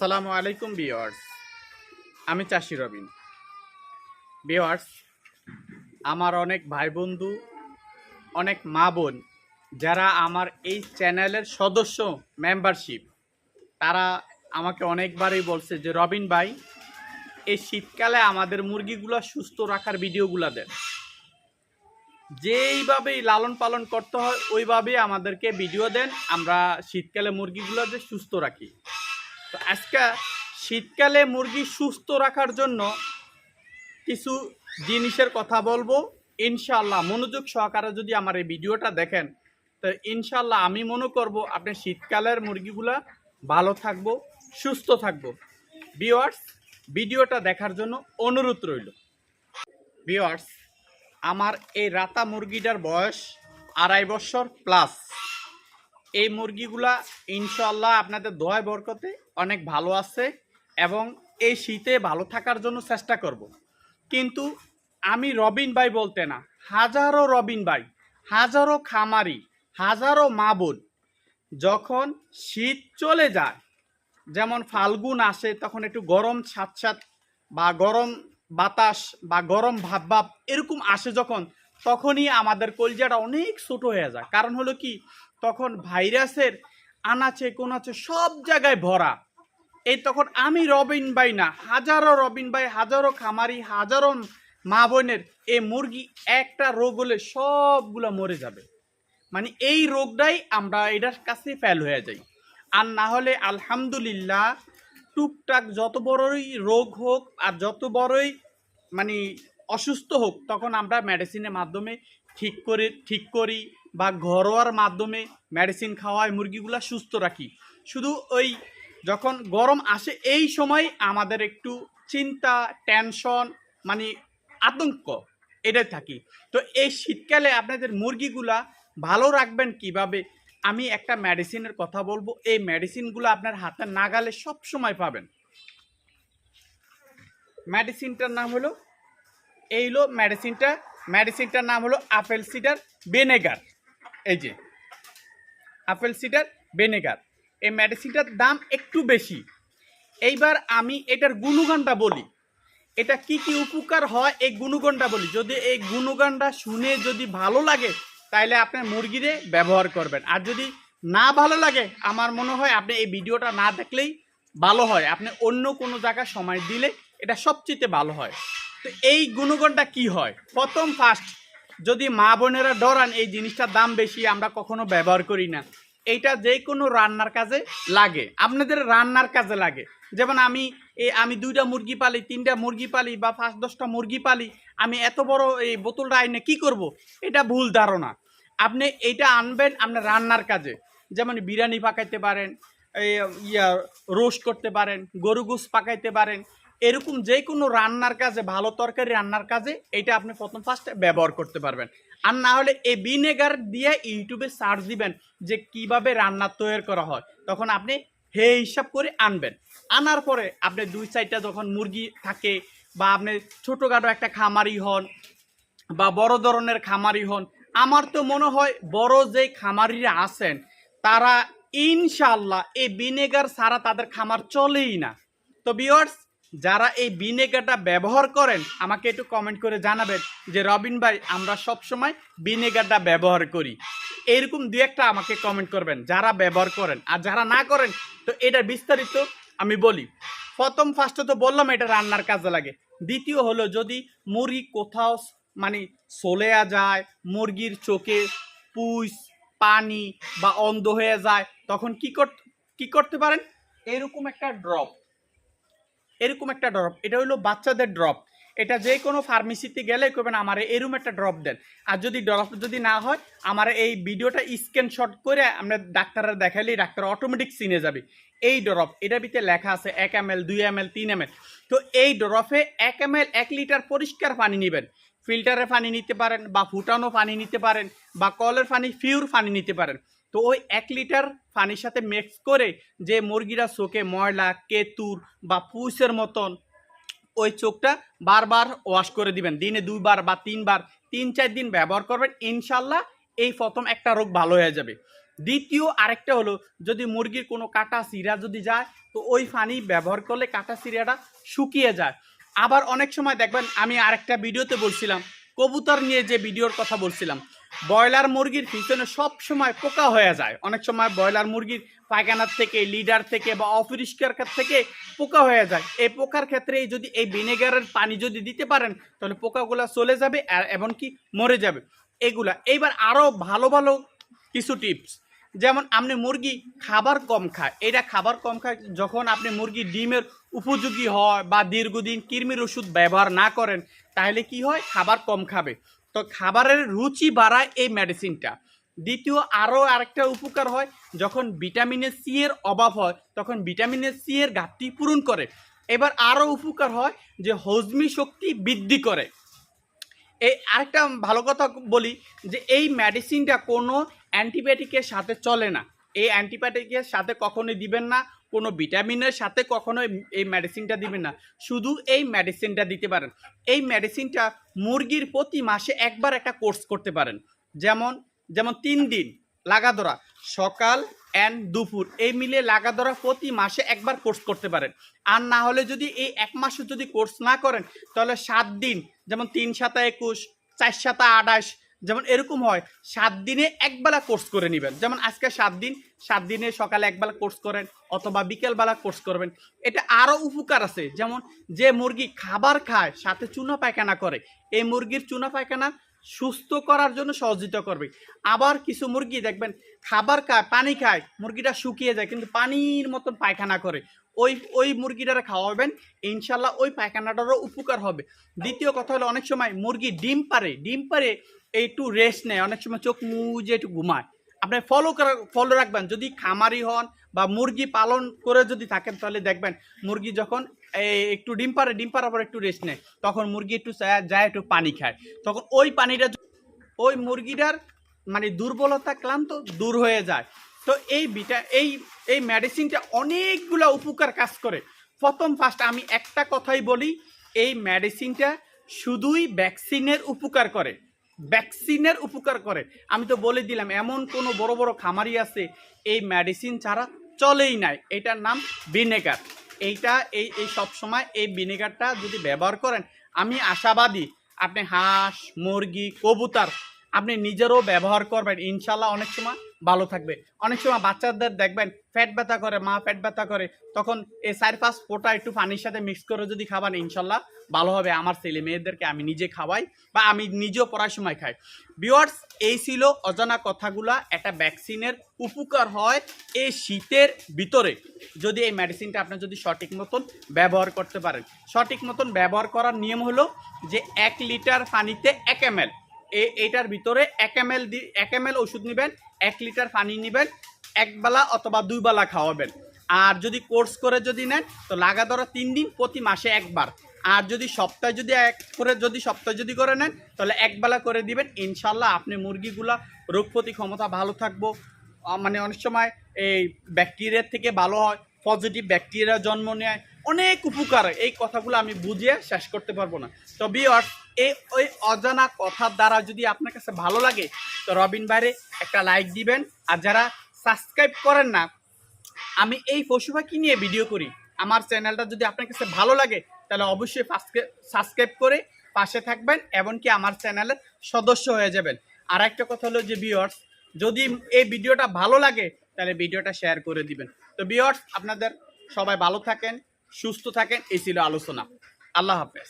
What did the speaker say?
আসসালামু আলাইকুম বিওয়ার্স আমি চাষি রবিন। বিওয়ার্স আমার অনেক ভাই বন্ধু অনেক মা বোন, যারা আমার এই চ্যানেলের সদস্য, মেম্বারশিপ, তারা আমাকে অনেকবারই বলছে যে, রবিন ভাই, এই শীতকালে আমাদের মুরগিগুলো সুস্থ রাখার ভিডিওগুলো দেন। যেইভাবেই লালন পালন করতে হয়, ওইভাবেই আমাদেরকে ভিডিও দেন। আমরা শীতকালে মুরগিগুলো যে সুস্থ রাখি। তো আজকে শীতকালে মুরগি সুস্থ রাখার জন্য কিছু জিনিসের কথা বলব। ইনশাল্লাহ মনোযোগ সহকারে যদি আমার এই ভিডিওটা দেখেন, তো ইনশাল্লাহ আমি মনে করব আপনি শীতকালের মুরগিগুলা ভালো থাকব, সুস্থ থাকব। বিওয়ার্স ভিডিওটা দেখার জন্য অনুরোধ রইল। বিওয়ার্স আমার এই রাতা মুরগিটার বয়স আড়াই বছর প্লাস এই মুরগিগুলা ইনশাল্লাহ আপনাদের দোয়ায় বরকতে অনেক ভালো আছে এবং এই শীতে ভালো থাকার জন্য চেষ্টা করব। কিন্তু আমি রবিন ভাই বলতে না, হাজারো রবিন ভাই, হাজারো খামারি, হাজারো মা বোন যখন শীত চলে যায়, যেমন ফাল্গুন আসে তখন একটু গরম ছাত বা গরম বাতাস বা গরম ভাব ভাব এরকম আসে যখন তখনই আমাদের কলজাটা অনেক ছোট হয়ে যায়। কারণ হলো কি? তখন ভাইরাসের আনাচে কোনাচে সব জায়গায় ভরা। এই তখন আমি রবিন ভাই না, হাজারো রবিন ভাই, হাজারো খামারি, হাজারো মা বোনের এই মুরগি একটা রোগ হলে সবগুলো মরে যাবে। মানে এই রোগটাই আমরা এটার কাছে ফেল হয়ে যাই। আর না হলে আলহামদুলিল্লাহ টুকটাক যত বড়ই রোগ হোক আর যত বড়ই মানে অসুস্থ হোক, তখন আমরা মেডিসিনের মাধ্যমে ঠিক করে, ঠিক করি বা ঘরোয়ার মাধ্যমে মেডিসিন খাওয়ায়, মুরগিগুলো সুস্থ রাখি। শুধু ওই যখন গরম আসে, এই সময় আমাদের একটু চিন্তা টেনশন মানে আতঙ্ক, এটাই থাকি। তো এই শীতকালে আপনাদের মুরগিগুলা ভালো রাখবেন কীভাবে? আমি একটা মেডিসিনের কথা বলব। এই মেডিসিনগুলো আপনার হাতে নাগালে সব সময় পাবেন। মেডিসিনটার নাম হলো এই হলো মেডিসিনটা। মেডিসিনটার নাম হলো আপেল সিডার ভিনেগার। এই যে, আপেল সিডার ভিনেগার। এই মেডিসিনটার দাম একটু বেশি। এইবার আমি এটার গুণগানটা বলি। এটা কি কি উপকার হয় এই গুণগানটা বলি। যদি এই গুণগানটা শুনে যদি ভালো লাগে তাহলে আপনার মুরগিরে ব্যবহার করবেন। আর যদি না ভালো লাগে, আমার মনে হয় আপনি এই ভিডিওটা না দেখলেই ভালো হয়। আপনি অন্য কোনো জায়গায় সময় দিলে এটা সবচেয়ে ভালো হয়। তো এই গুণগণটা কি হয়? প্রথম ফার্স্ট যদি মা বোনেরা ডরান, এই জিনিসটার দাম বেশি, আমরা কখনো ব্যবহার করি না। এইটা যে কোনো রান্নার কাজে লাগে। আপনাদের রান্নার কাজে লাগে। যেমন আমি এই আমি দুইটা মুরগি পালি, তিনটা মুরগি পালি, বা পাঁচ, দশটা মুরগি পালি, আমি এত বড় এই বোতলটা আইনে কি করব? এটা ভুল ধারণা। আপনি এইটা আনবেন আপনার রান্নার কাজে। যেমন বিরিয়ানি পাকাইতে পারেন ইয়া, রোস্ট করতে পারেন গরু গোস পাকাইতে পারেন এরকম যে কোনো রান্নার কাজে, ভালো তরকারি রান্নার কাজে, এটা আপনি প্রথম ফার্স্টে ব্যবহার করতে পারবেন। আর না হলে এই ভিনেগার দিয়ে ইউটিউবে সার্চ দিবেন যে কীভাবে রান্না তৈরি করা হয়। তখন আপনি হে হিসাব করে আনবেন। আনার পরে আপনি দুই সাইডটা যখন মুরগি থাকে বা আপনি ছোটোখাটো একটা খামারি হন বা বড় ধরনের খামারি হন, আমার তো মনে হয় বড় যে খামারিরা আছেন, তারা ইনশাল্লাহ এই ভিনেগার ছাড়া তাদের খামার চলেই না। তো বিয়ার্স যারা এই ভিনেগারটা ব্যবহার করেন, আমাকে একটু কমেন্ট করে জানাবেন যে, রবিন ভাই, আমরা সব সময় ভিনেগারটা ব্যবহার করি। এরকম দু একটা আমাকে কমেন্ট করবেন, যারা ব্যবহার করেন আর যারা না করেন, তো এটা বিস্তারিত আমি বলি। প্রথম ফার্স্টে তো বললাম, এটা রান্নার কাজে লাগে। দ্বিতীয় হলো, যদি মুরগি কোথাও মানে চলেয়া যায়, মুরগির চোখে পুষ, পানি বা অন্ধ হয়ে যায়, তখন কি কর কি করতে পারেন? এরকম একটা ড্রপ এরকম একটা ড্রপ এটা হলো বাচ্চাদের ড্রপ এটা যে কোনো ফার্মেসিতে গেলে করবেন আমার এরকম একটা ড্রপ দেন। আর যদি ড্রপ যদি না হয়, আমার এই ভিডিওটা স্ক্রিনশট করে আমরা ডাক্তাররা দেখালেই ডাক্তার অটোমেটিক চিনে যাবে। এই ড্রপ এটার ভিতরে লেখা আছে এক এম এল দুই এম এল তিন এম এল তো এই ড্রপে এক এম এল এক লিটার পরিষ্কার পানি নেবেন। ফিল্টারের পানি নিতে পারেন বা ফুটানো পানি নিতে পারেন বা কলের পানি ফিউর পানি নিতে পারেন। তো ওই এক লিটার পানির সাথে মিক্স করে যে মুরগিরা চোখে ময়লা, কেতুর বা পুষের মতন, ওই চোখটা বারবার ওয়াশ করে দিবেন। দিনে দুইবার বা তিনবার, তিন চার দিন ব্যবহার করবেন, ইনশাল্লাহ এই প্রথম একটা রোগ ভালো হয়ে যাবে। দ্বিতীয় আরেকটা হলো, যদি মুরগির কোনো কাটা সিরা যদি যায়, তো ওই পানি ব্যবহার করলে কাটা সিরাটা শুকিয়ে যায়। আবার অনেক সময় দেখবেন, আমি আরেকটা ভিডিওতে বলছিলাম, কবুতর নিয়ে যে ভিডিওর কথা বলছিলাম ব্রয়লার মুরগির পিছনে সব সময় পোকা হয়ে যায়। অনেক সময় ব্রয়লার মুরগির পায়খানার থেকে, লিডার থেকে বা অপরিষ্কার থেকে পোকা হয়ে যায়। এই পোকার ক্ষেত্রে যদি এই ভিনেগারের পানি যদি দিতে পারেন, তাহলে পোকাগুলো চলে যাবে আর এমনকি মরে যাবে। এগুলা। এইবার আরও ভালো ভালো কিছু টিপস। যেমন আপনি মুরগি খাবার কম খায়। এটা খাবার কম খায় যখন আপনি মুরগি ডিমের উপযোগী হয় বা দীর্ঘদিন কৃমির ওষুধ ব্যবহার না করেন তাহলে কি হয়? খাবার কম খাবে। তো খাবারের রুচি বাড়ায় এই মেডিসিনটা দ্বিতীয় আরও আরেকটা উপকার হয়। যখন ভিটামিনের সি এর অভাব হয়, তখন ভিটামিনের সি এর ঘাটতি পূরণ করে। এবার আরও উপকার হয় যে হজমি শক্তি বৃদ্ধি করে। এই আরেকটা ভালো কথা বলি যে এই মেডিসিনটা কোনো অ্যান্টিবায়োটিকের সাথে চলে না। এই অ্যান্টিবায়োটিকের সাথে কখনোই দিবেন না। কোনো ভিটামিনের সাথে কখনোই এই মেডিসিনটা দিবেন না। শুধু এই মেডিসিনটা দিতে পারেন। এই মেডিসিনটা মুরগির প্রতি মাসে একবার একটা কোর্স করতে পারেন। যেমন যেমন তিন দিন লাগাদোরা সকাল অ্যান্ড দুপুর, এই মিলে লাগাদোরা প্রতি মাসে একবার কোর্স করতে পারেন। আর না হলে যদি এই এক মাসে যদি কোর্স না করেন, তাহলে সাত দিন, যেমন তিন সাতা একুশ, চার সাতা আঠাশ যেমন এরকম হয়, সাত দিনে একবেলা কোর্স করে নেবেন। যেমন আজকে সাত দিন, সাত দিনে সকালে একবেলা কোর্স করেন অথবা বিকেলবেলা কোর্স করবেন। এটা আরও উপকার আছে। যেমন যে মুরগি খাবার খায়, সাথে চুনা পায়খানা করে, এই মুরগির চুনা পায়খানা সুস্থ করার জন্য সহযোগিতা করবে। আবার কিছু মুরগি দেখবেন খাবার খায়, পানি খায়, মুরগিটা শুকিয়ে যায়, কিন্তু পানির মতন পায়খানা করে। ওই ওই মুরগিটারে খাওয়াবেন, ইনশাল্লাহ ওই পায়খানাটারও উপকার হবে। দ্বিতীয় কথা হলো, অনেক সময় মুরগি ডিম পারে ডিম পারে একটু রেস্ট নেয়, অনেক সময় চোখ মুজে একটু ঘুমায়। আপনি ফলো করা ফলো রাখবেন। যদি খামারি হন বা মুরগি পালন করে যদি থাকেন, তাহলে দেখবেন মুরগি যখন একটু ডিম পারে ডিম পারার পর একটু রেস্ট নেয়। তখন মুরগি একটু যায় একটু পানি খায়। তখন ওই পানিটা ওই মুরগিটার মানে দুর্বলতা ক্লান্ত দূর হয়ে যায়। তো এই বিটা, এই এই মেডিসিনটা অনেকগুলো উপকার কাজ করে। প্রথম ফার্স্ট আমি একটা কথাই বলি, এই মেডিসিনটা শুধুই ভ্যাকসিনের উপকার করে। ভ্যাকসিনের উপকার করে। আমি তো বলে দিলাম, এমন কোনো বড় বড় খামারি আছে, এই মেডিসিন ছাড়া চলেই নাই। এটার নাম ভিনেগার এইটা এই এই সবসময় এই ভিনেগারটা যদি ব্যবহার করেন, আমি আশাবাদী আপনি হাঁস, মুরগি, কবুতর আপনি নিজেরও ব্যবহার করবেন। ইনশাল্লাহ অনেক সময় ভালো থাকবে। অনেক সময় বাচ্চাদের দেখবেন ফ্যাট ব্যথা করে, মা ফ্যাট ব্যথা করে, তখন এই চার পাঁচ ফোঁটা একটু পানির সাথে মিক্স করে যদি খাবান, ইনশাল্লাহ ভালো হবে। আমার ছেলে মেয়েদেরকে আমি নিজে খাওয়াই বা আমি নিজেও পড়ার সময় খাই। বিওয়ার্স এই ছিল অজানা কথাগুলা। একটা ভ্যাকসিনের উপকার হয় এই শীতের ভিতরে। যদি এই মেডিসিনটা আপনি যদি সঠিক মতন ব্যবহার করতে পারেন। সঠিক মতন ব্যবহার করার নিয়ম হলো যে এক লিটার পানিতে এক এম এইটার ভিতরে এক এম এল এক এম এল ওষুধ নেবেন, এক লিটার পানি নেবেন একবেলা অথবা দুই বেলা খাওয়াবেন। আর যদি কোর্স করে যদি নেন, তো লাগা ধরা তিন দিন প্রতি মাসে একবার। আর যদি সপ্তাহে যদি এক করে, যদি সপ্তাহে যদি করে নেন, তাহলে একবেলা করে দিবেন। ইনশাল্লাহ আপনি মুরগিগুলা রোগ প্রতি ক্ষমতা ভালো থাকব। মানে অনেক সময় এই ব্যাকটেরিয়ার থেকে ভালো হয়, পজিটিভ ব্যাকটেরিয়া জন্ম নেয়। অনেক উপকার, এই কথাগুলো আমি বুঝিয়ে শেষ করতে পারব না। তো বিয়ার্স এই ওই অজানা কথার দ্বারা যদি আপনার কাছে ভালো লাগে, তো রবিন বাইরে একটা লাইক দিবেন। আর যারা সাবস্ক্রাইব করেন না, আমি এই পশু পাখি নিয়ে ভিডিও করি। আমার চ্যানেলটা যদি আপনার কাছে ভালো লাগে, তাহলে অবশ্যই সাবস্ক্রাইব করে পাশে থাকবেন, এমনকি আমার চ্যানেলের সদস্য হয়ে যাবেন। আর একটা কথা হলো যে বিয়ার্স যদি এই ভিডিওটা ভালো লাগে, তাহলে ভিডিওটা শেয়ার করে দিবেন। তো বিয়ার্স আপনাদের সবাই ভালো থাকেন, সুস্থ থাকেন, এই ছিল আলোচনা। আল্লাহ হাফেজ।